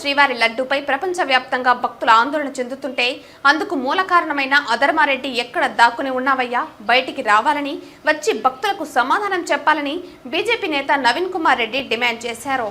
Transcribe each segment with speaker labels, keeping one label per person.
Speaker 1: శ్రీవారి లడ్డూపై ప్రపంచవ్యాప్తంగా భక్తులు ఆందోళన చెందుతుంటే అందుకు మూల కారణమైన అధర్మారెడ్డి ఎక్కడ దాక్కుని ఉన్నావయ్యా? బయటికి రావాలని వచ్చి భక్తులకు సమాధానం చెప్పాలని బీజేపీ నేత నవీన్ కుమార్ రెడ్డి డిమాండ్ చేశారు.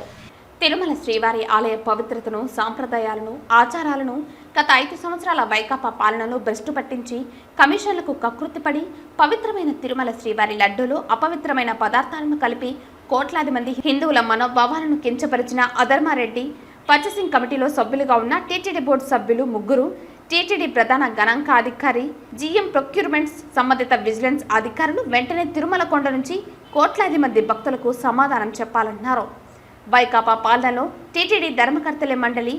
Speaker 1: తిరుమల శ్రీవారి ఆలయ పవిత్రతను సాంప్రదాయాలను ఆచారాలను గత ఐదు సంవత్సరాల వైకాపా పాలనను భ్రష్టు పట్టించి కమిషన్లకు కకృతిపడి పవిత్రమైన తిరుమల శ్రీవారి లడ్డూలో అపవిత్రమైన పదార్థాలను కలిపి కోట్లాది మంది హిందువుల మనోభావాలను కించపరిచిన అధర్మారెడ్డి పర్చేసింగ్ కమిటీలో సభ్యులుగా ఉన్న టీటీడీ బోర్డు సభ్యులు ముగ్గురు టీటీడీ ప్రధాన గణాంకాధికారి జీఎం ప్రొక్యూర్మెంట్స్ సంబంధిత విజిలెన్స్ అధికారులు వెంటనే తిరుమల కొండ నుంచి కోట్లాది మంది భక్తులకు సమాధానం చెప్పాలన్నారు. వైకాపా పాలనలో టీటీడీ ధర్మకర్తల మండలి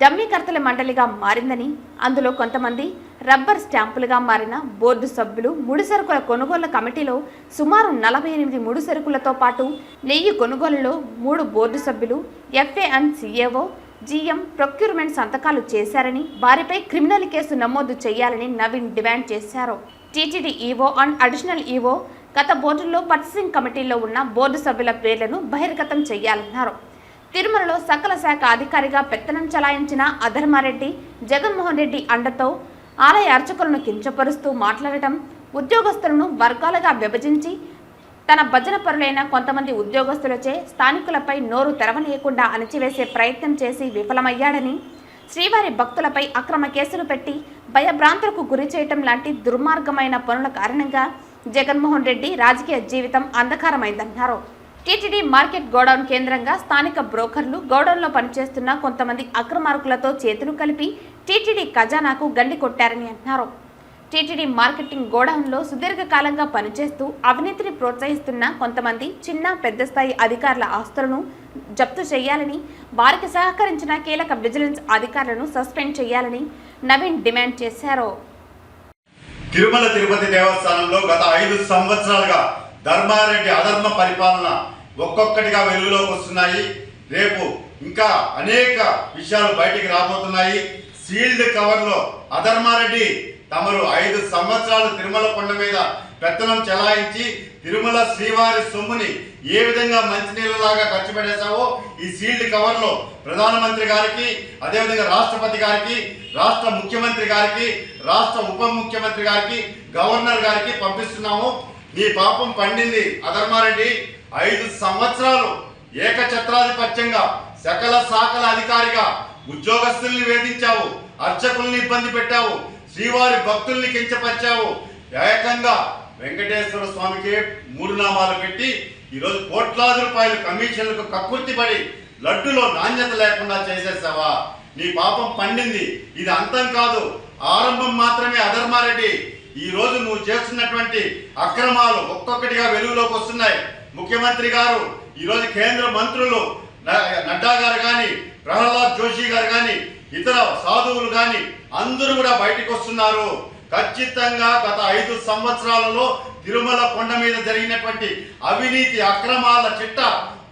Speaker 1: డమ్మీకర్తల మండలిగా మారిందని అందులో కొంతమంది రబ్బర్ స్టాంపులుగా మారిన బోర్డు సభ్యులు ముడి సరుకుల కొనుగోళ్ళ కమిటీలో సుమారు నలభై ఎనిమిది ముడిసరుకులతో పాటు నెయ్యి కొనుగోలులో మూడు బోర్డు సభ్యులు FA and CAO GM procurement సంతకాలు చేశారని వారిపై క్రిమినల్ కేసు నమోదు చేయాలని నవీన్ డిమాండ్ చేశారు. TTD EO and additional EO గత బోర్డుల్లో పర్చేసింగ్ కమిటీలో ఉన్న బోర్డు సభ్యుల పేర్లను బహిర్గతం చేయాలన్నారు. తిరుమలలో సకల శాఖ అధికారిగా పెత్తనం చలాయించిన అధర్మారెడ్డి జగన్మోహన్ రెడ్డి అండతో ఆలయ అర్చకులను కించపరుస్తూ మాట్లాడటం ఉద్యోగస్తులను వర్గాలుగా విభజించి తన భజన పరులైన కొంతమంది ఉద్యోగస్తులచే స్థానికులపై నోరు తెరవనీయకుండా అణచివేసే ప్రయత్నం చేసి విఫలమయ్యాడని శ్రీవారి భక్తులపై అక్రమ కేసులు పెట్టి భయభ్రాంతులకు గురి చేయటం లాంటి దుర్మార్గమైన పనుల కారణంగా జగన్మోహన్ రెడ్డి రాజకీయ జీవితం అంధకారమైందన్నారు. టీటీడీ మార్కెట్ గోడౌన్ కేంద్రంగా స్థానిక బ్రోకర్లు గోడౌన్లో పనిచేస్తున్న కొంతమంది అక్రమార్కులతో చేతులు కలిపి టీటీడీ ఖజానాకు గండి కొట్టారని అంటున్నారు. టీటీడీ మార్కెటింగ్ గోడౌన్లో సుదీర్ఘకాలంగా పనిచేస్తూ అవినీతిని ప్రోత్సహిస్తున్న కొంతమంది చిన్న పెద్ద స్థాయి అధికారుల ఆస్తులను జప్తు చేయాలని వారికి సహకరించిన కీలక విజిలెన్స్ అధికారులను సస్పెండ్ చేయాలని నవీన్ డిమాండ్ చేశారు.
Speaker 2: తిరుమల తిరుపతి దేవస్థానంలో గత ఐదు సంవత్సరాలుగా ధర్మారెడ్డి అధర్మ పరిపాలన ఒక్కొక్కటిగా వెలుగులోకి వస్తున్నాయి. రేపు ఇంకా అనేక విషయాలు బయటికి రాబోతున్నాయి. సీల్డ్ కవర్లో అధర్మారెడ్డి తమరు ఐదు సంవత్సరాలు తిరుమల కొండ మీద పెత్తనం చెలాయించి తిరుమల శ్రీవారి సొమ్ముని ఏ విధంగా మంచినీళ్ళలాగా ఖర్చు పెట్టేశావో ఈ సీల్డ్ కవర్లో ప్రధానమంత్రి గారికి అదేవిధంగా రాష్ట్రపతి గారికి రాష్ట్ర ముఖ్యమంత్రి గారికి రాష్ట్ర ఉప ముఖ్యమంత్రి గారికి గవర్నర్ గారికి పంపిస్తున్నాము. నీ పాపం పండింది అధర్మారెడ్డి. ఐదు సంవత్సరాలు ఏకఛత్రాధిపత్యంగా సకల శాఖల అధికారిగా ఉద్యోగస్తుల్ని వేధించావు అర్చకుల్ని ఇబ్బంది పెట్టావు శ్రీవారి భక్తుల్ని కించపరిచావు. ఏకంగా వెంకటేశ్వర స్వామికి మూడు నామాలు పెట్టి ఈరోజు కోట్లాది రూపాయలు కమిషన్లకు కక్కుర్తిపడి లడ్డులో నాణ్యత లేకుండా చేసేసావా? నీ పాపం పండింది. ఇది అంతం కాదు. ఆరంభం మాత్రమే అధర్మారెడ్డి. ఈ రోజు నువ్వు చేస్తున్నటువంటి అక్రమాలు ఒక్కొక్కటిగా వెలుగులోకి వస్తున్నాయి. ముఖ్యమంత్రి గారు ఈరోజు కేంద్ర మంత్రులు నడ్డా గారు కానీ ప్రహ్లాద్ జోషి గారు కానీ ఇతర సాధువులు కానీ అందరూ కూడా బయటకు వస్తున్నారు. ఖచ్చితంగా గత ఐదు సంవత్సరాలలో తిరుమల కొండ మీద జరిగినటువంటి అవినీతి అక్రమాల చిట్ట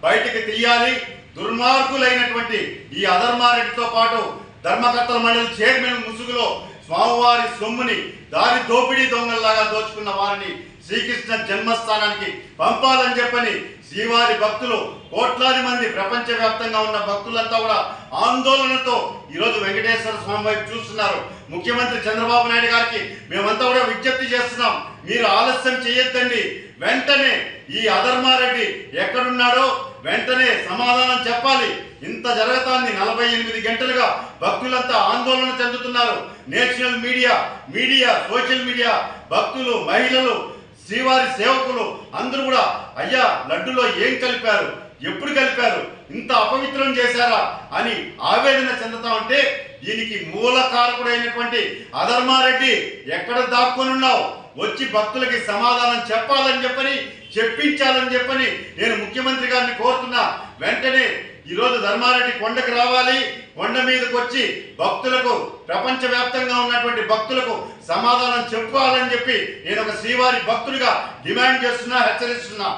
Speaker 2: బయటకు తీయాలి. దుర్మార్గులైనటువంటి ఈ అధర్మారెడ్డితో పాటు ధర్మకర్తల మండలి చైర్మన్ ముసుగులో స్వామివారి సొమ్ముని దారి దోపిడీ దొంగల్లాగా దోచుకున్న వారిని శ్రీకృష్ణ జన్మస్థానానికి పంపాలని చెప్పని శ్రీవారి భక్తులు కోట్లాది మంది ప్రపంచవ్యాప్తంగా ఉన్న భక్తులంతా కూడా ఆందోళనతో ఈరోజు వెంకటేశ్వర స్వామి వైపు చూస్తున్నారు. ముఖ్యమంత్రి చంద్రబాబు నాయుడు గారికి మేమంతా కూడా విజ్ఞప్తి చేస్తున్నాం. మీరు ఆలస్యం చేయొద్దండి. వెంటనే ఈ అధర్మారెడ్డి ఎక్కడున్నాడో వెంటనే సమాధానం చెప్పాలి. ఇంత జరగతాన్ని నలభై ఎనిమిది గంటలుగా భక్తులంతా ఆందోళన చెందుతున్నారు. National media media social media భక్తులు మహిళలు శ్రీవారి సేవకులు అందరూ కూడా అయ్యా లడ్డులో ఏం కలిపారు? ఎప్పుడు కలిపారు? ఇంత అపవిత్రం చేశారా? అని ఆవేదన చెందుతా ఉంటే దీనికి మూల కారకుడైనటువంటి అధర్మారెడ్డి ఎక్కడ దాక్కుని ఉన్నావు? వచ్చి భక్తులకి సమాధానం చెప్పాలని చెప్పని చెప్పించాలని చెప్పని నేను ముఖ్యమంత్రి గారిని కోరుతున్నా. వెంటనే ఈరోజు ధర్మారెడ్డి కొండకు రావాలి. కొండ మీదకు వచ్చి భక్తులకు ప్రపంచవ్యాప్తంగా ఉన్నటువంటి భక్తులకు సమాధానం చెప్పాలని చెప్పి నేను ఒక శ్రీవారి భక్తుడిగా డిమాండ్ చేస్తున్నా హెచ్చరిస్తున్నా.